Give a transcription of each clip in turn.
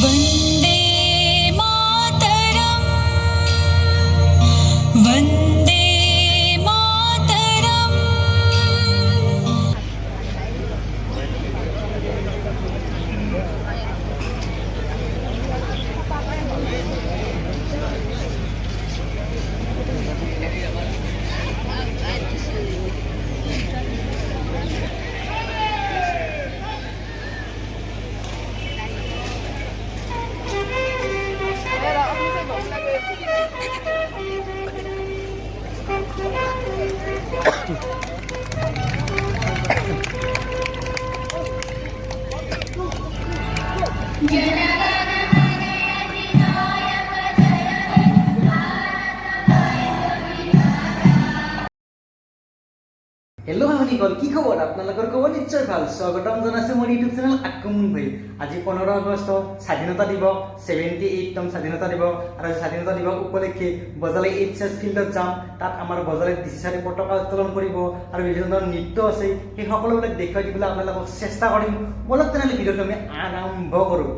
vem ভাইভনীসকল কি খবৰ আপোনালোকৰ খবৰ নিশ্চয় ভালো। স্বাগতম জনাইছোঁ মোৰ ইউটিউব চেনেল আক্ৰমণ ভাই। আজি পোন্ধৰ আগষ্ট, স্বাধীনতা দিৱস ছেভেণ্টি এইটতম স্বাধীনতা দিৱস। আৰু স্বাধীনতা দিৱস উপলক্ষে বজালী এইচ এছ ফিল্ডত যাম। তাত আমাৰ বজালী চি পতাকা উত্তোলন কৰিব আৰু বিভিন্ন ধৰণৰ নৃত্য আছে। সেই সকলোবিলাক দেখুৱাই দিবলৈ আপোনালোকক চেষ্টা কৰিম। বলক তেনেহ'লে ভিডিঅ'টো আমি আৰম্ভ কৰোঁ।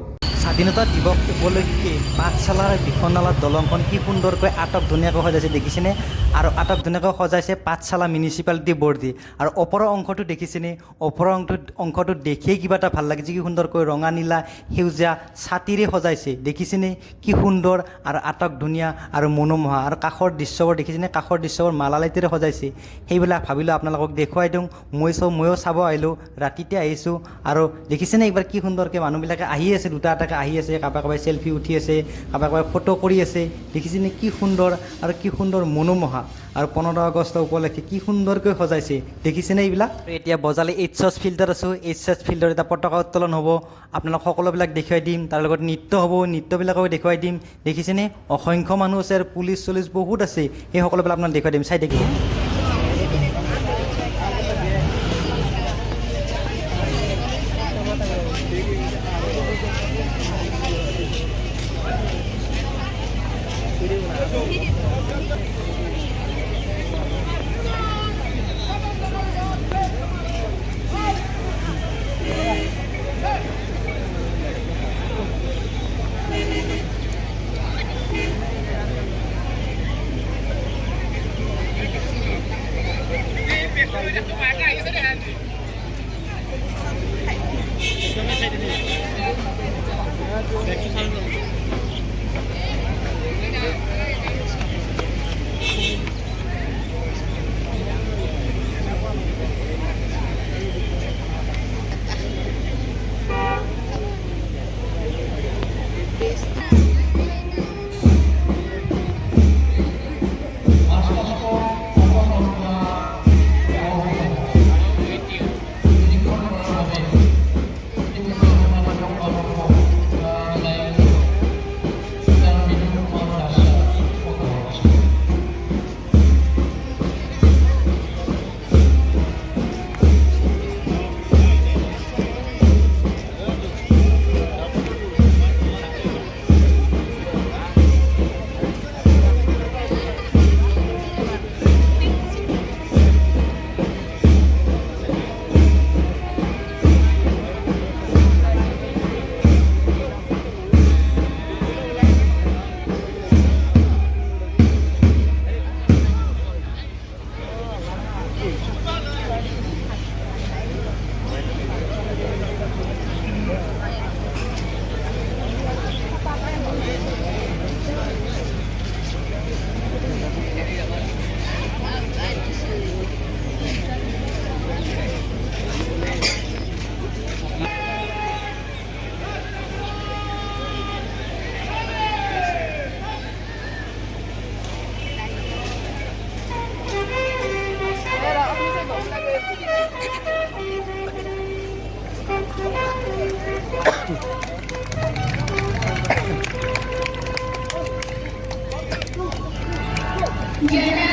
স্বাধীনতা দিৱস উপলক্ষে পাঠশালাৰ বিখনালাৰ দলংখন কি সুন্দৰকৈ আটক ধুনীয়াকৈ সজাইছে দেখিছেনে? আৰু আটক ধুনীয়াকৈ সজাইছে পাঠশালা মিউনিচিপালিটি বৰ্ড দি। আৰু ওপৰৰ অংশটো দেখিছেনে? ওপৰৰ অংশটো অংশটো দেখিয়েই কিবা এটা ভালো লাগিছে, কি সুন্দৰকৈ ৰঙা, নীলা, সেউজীয়া ছাতিৰে সজাইছে। দেখিছেনে? কি সুন্দৰ আৰু আটক ধুনীয়া আৰু মনোমোহা। আৰু কাষৰ দৃশ্যবোৰ দেখিছেনে? কাষৰ দৃশ্যবোৰ মালালাইটেৰে সজাইছে। সেইবিলাক ভাবিলোঁ আপোনালোকক দেখুৱাই দিওঁ। মই চাওঁ, ময়ো চাব আহিলোঁ। ৰাতিতে আহিছোঁ। আৰু দেখিছেনে? এইবাৰ কি সুন্দৰকৈ মানুহবিলাকে আহি আছে, দুটা এটাকৈ আহি আছে, কাৰোবাৰ কাৰোবাৰ চেলফি উঠি আছে, কাৰোবাৰ কাৰোবাৰ ফটো কৰি আছে দেখিছেনে কি সুন্দৰ আৰু কি সুন্দৰ মনোমোহা। আৰু পোন্ধৰ আগষ্ট উপলক্ষে কি সুন্দৰকৈ সজাইছে দেখিছেনে এইবিলাক? এতিয়া বজালী এইচ এছ ফিল্ডত আছোঁ এইচ এছ ফিল্ডত এটা পতাকা উত্তোলন হ'ব। আপোনালোক সকলোবিলাক দেখুৱাই দিম, তাৰ লগত নৃত্য হ'ব, নৃত্যবিলাকো দেখুৱাই দিম। দেখিছেনে অসংখ্য মানুহ আছে আৰু পুলিচ চুলিচ বহুত আছে, সেই সকলোবিলাক আপোনাক দেখুৱাই দিম। চাই দেখিব Yeah.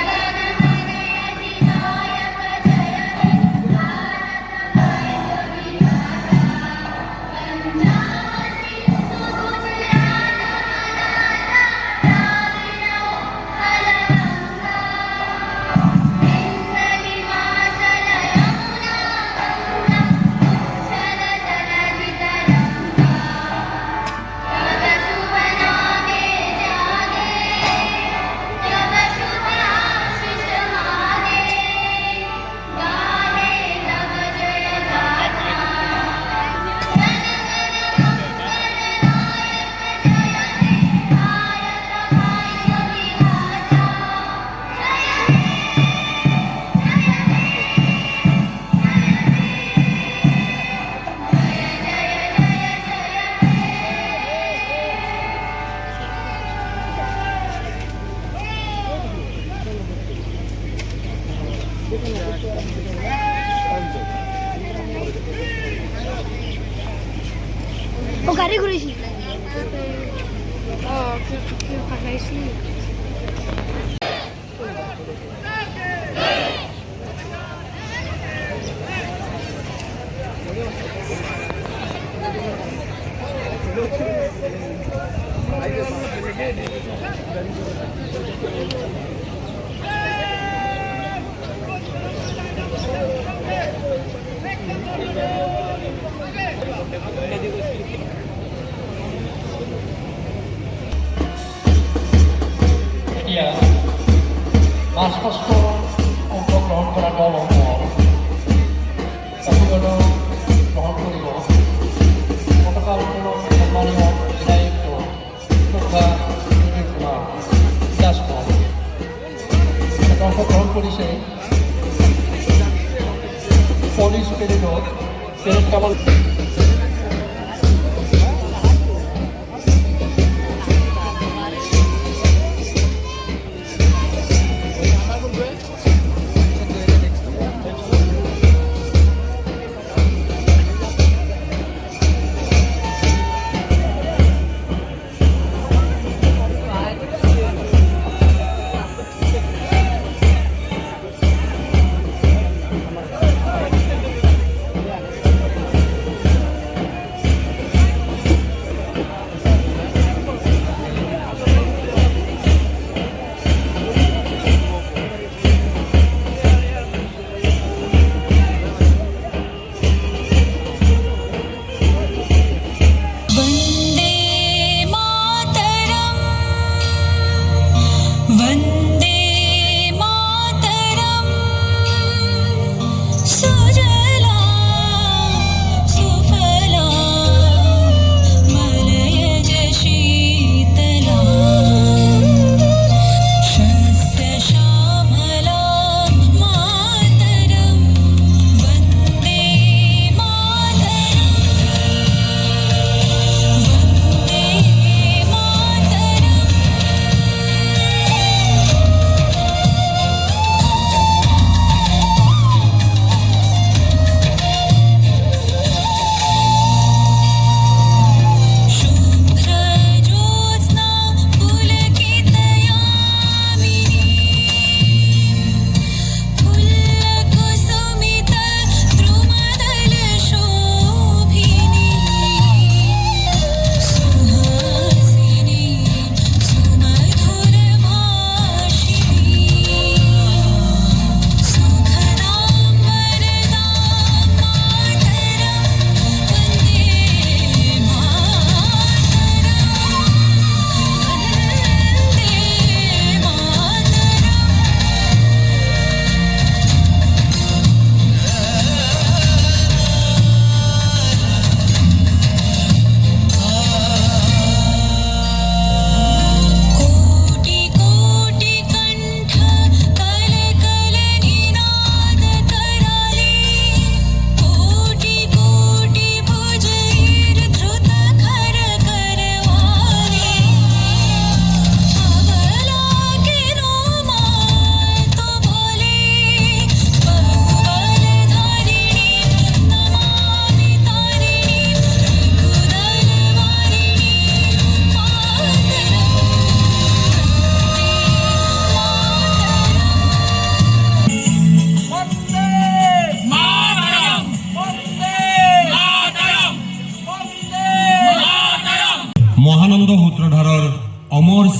মাস্টার্স অংশগ্রহণ করা দল অংশ অভিজ্ঞতা গ্রহণ করব গতকাল কোনো সম্মানীয় বিধায়িত তথা বিজয় কুমার দাস অংশগ্রহণ করেছে পুলিশ প্যারেডত প্যারেড কামাল।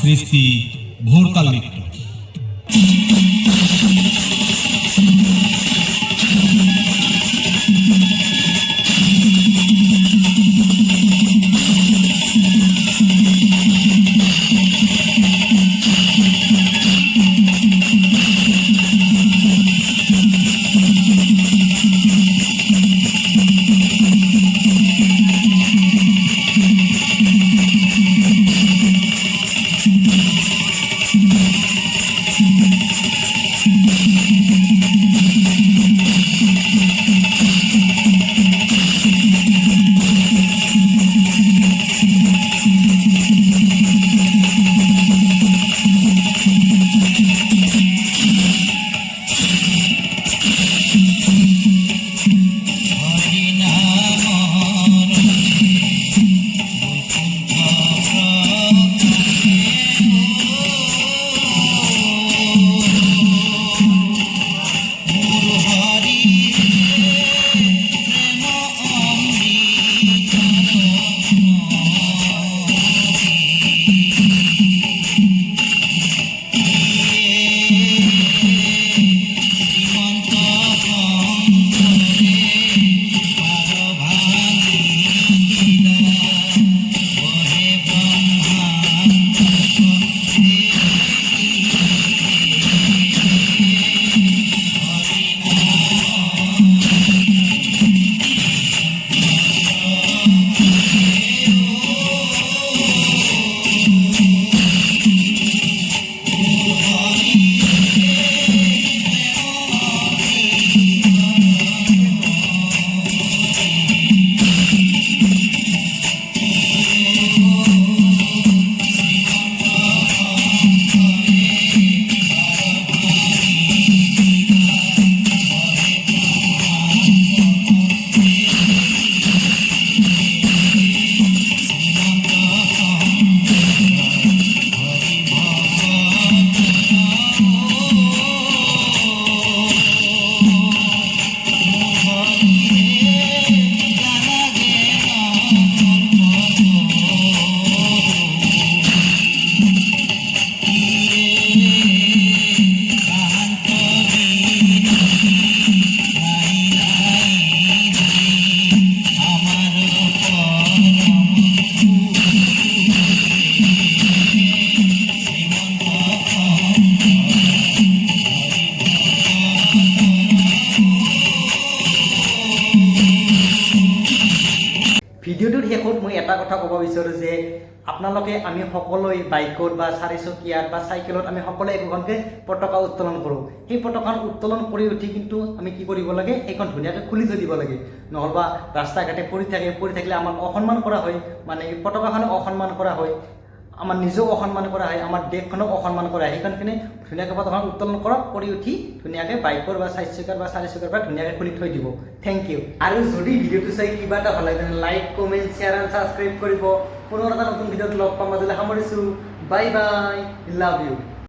সৃষ্টি ভোরকাল লিখত ক'ব বিচাৰোঁ যে আপোনালোকে আমি সকলোৱে বাইকত বা চাৰিচকীয়াত বা চাইকেলত আমি সকলোৱে একোখনকৈ পতাকা উত্তোলন কৰোঁ। সেই পতাকা উত্তোলন কৰি উঠি কিন্তু আমি কি কৰিব লাগে? সেইখন ধুনীয়াকৈ খুলি থৈ দিব লাগে। নহ'বা ৰাস্তা ঘাটে পৰি থাকে, পৰি থাকিলে আমাক অসন্মান কৰা হয়। মানে পতাকাখনক অসন্মান কৰা হয়। আমাৰ নিজেও অসন্মান কৰা হয় আমাৰ দেশখনক অসন্মান কৰা হয় সেইকাৰণে ধুনীয়াকৈ পতাকাখন উত্তোলন কৰক কৰি উঠি ধুনীয়াকৈ বাইকৰ বা চাৰিচকীয়াৰ বা চাৰিচকীয়াৰ পৰা ধুনীয়াকৈ খুলি থৈ দিব। থেংক ইউ আৰু যদি ভিডিঅ'টো চাই কিবা এটা ভালো লাগে like comment share and subscribe কৰিব। পুনৰ এটা নতুন ভিডিঅ'ত লগ পাম। আজিলৈ সামৰিছোঁ। Bye bye love you